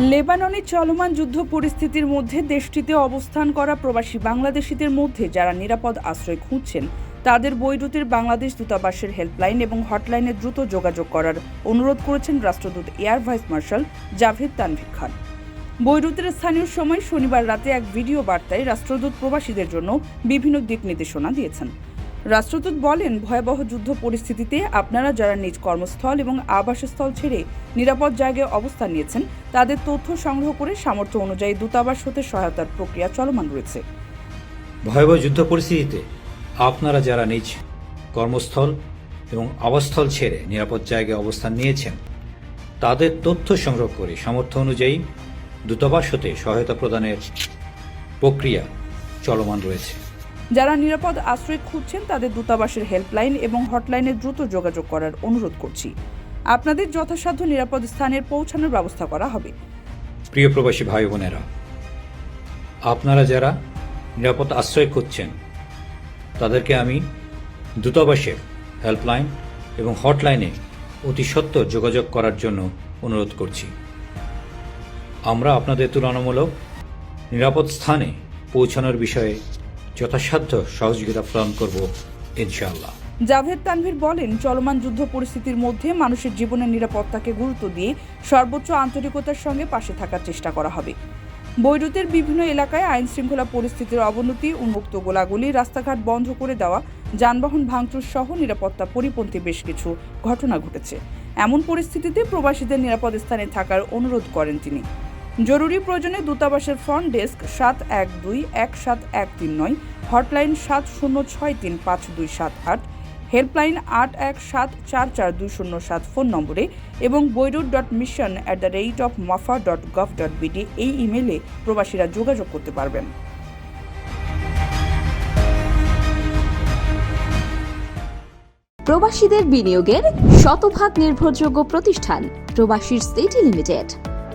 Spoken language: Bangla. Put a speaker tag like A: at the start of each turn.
A: লেবাননে চলমান যুদ্ধ পরিস্থিতির মধ্যে দেশটিতে অবস্থান করা প্রবাসী বাংলাদেশিদের মধ্যে যারা নিরাপদ আশ্রয় খুঁজছেন, তাদের বৈরুতের বাংলাদেশ দূতাবাসের হেল্পলাইন এবং হটলাইনে দ্রুত যোগাযোগ করার অনুরোধ করেছেন রাষ্ট্রদূত air vice marshal Javed Tanvir Khan. বৈরুতের স্থানীয় সময় শনিবার রাতে এক ভিডিও বার্তায় রাষ্ট্রদূত প্রবাসীদের জন্য বিভিন্ন দিক নির্দেশনা দিয়েছেন। রাষ্ট্রদূত বলেন, ভয়াবহ যুদ্ধ পরিস্থিতিতে আপনারা যারা নিজ কর্মস্থল এবং আবাসস্থল ছেড়ে নিরাপদ জায়গায় অবস্থান নিয়েছেন, তাদের তথ্য সংগ্রহ করে সামর্থ্য অনুযায়ী দূতাবাস হতে সহায়তার প্রক্রিয়া চলমান রয়েছে।
B: ভয়াবহ যুদ্ধ পরিস্থিতিতে আপনারা যারা নিজ কর্মস্থল এবং আবাসস্থল ছেড়ে নিরাপদ জায়গায় অবস্থান নিয়েছেন, তাদের তথ্য সংগ্রহ করে সামর্থ্য অনুযায়ী দূতাবাস হতে সহায়তা প্রদানের প্রক্রিয়া চলমান রয়েছে।
A: যারা নিরাপদ আশ্রয় খুঁজছেন, তাদের দূতাবাসের হেল্পলাইন এবং হটলাইনে দ্রুত যোগাযোগ করার অনুরোধ করছি। আপনাদের যথাসাধ্য নিরাপদ স্থানের পৌঁছানোর ব্যবস্থা করা হবে।
B: প্রিয় প্রবাসী ভাই বোনেরা, আপনারা যারা নিরাপদ আশ্রয় খুঁজছেন, তাদেরকে আমি দূতাবাসের হেল্পলাইন এবং হটলাইনে অতি সত্বর যোগাযোগ করার জন্য অনুরোধ করছি। আমরা আপনাদের তুলনামূলক নিরাপদ স্থানে পৌঁছানোর বিষয়ে যথাসাধ্য সহযোগিতা প্রদান করব, ইনশাআল্লাহ।
A: জাভেদ তানভীর বলেন, চলমান যুদ্ধ পরিস্থিতির মধ্যে মানুষের জীবনের নিরাপত্তাকে গুরুত্ব দিয়ে সর্বোচ্চ আন্তরিকতার সঙ্গে পাশে থাকার চেষ্টা করা হবে। বৈরুতের বিভিন্ন এলাকায় আইন শৃঙ্খলা পরিস্থিতির অবনতি, উন্মুক্ত গোলাগুলি, রাস্তাঘাট বন্ধ করে দেওয়া, যানবাহন ভাঙচুর সহ নিরাপত্তা পরিপন্থী বেশ কিছু ঘটনা ঘটেছে। এমন পরিস্থিতিতে প্রবাসীদের নিরাপদ স্থানে থাকার অনুরোধ করেন তিনি। জরুরি প্রয়োজনে দূতাবাসের ফ্রন্ট ডেস্ক সাত এক দুই, এক সাত এক তিন নয়, হটলাইন সাত শূন্য ছয় তিন পাঁচ দুই সাত আট, হেল্পলাইন আট এক সাত চার চার দুই শূন্য সাত ফোন নম্বরে এবং Beirut dot mission at the rate of mofa dot gov dot BD এই ইমেলে প্রবাসীরা যোগাযোগ করতে পারবেন।
C: প্রবাসীদের বিনিয়োগের শতভাগ নির্ভরযোগ্য প্রতিষ্ঠান প্রবাসীর সিটি লিমিটেড।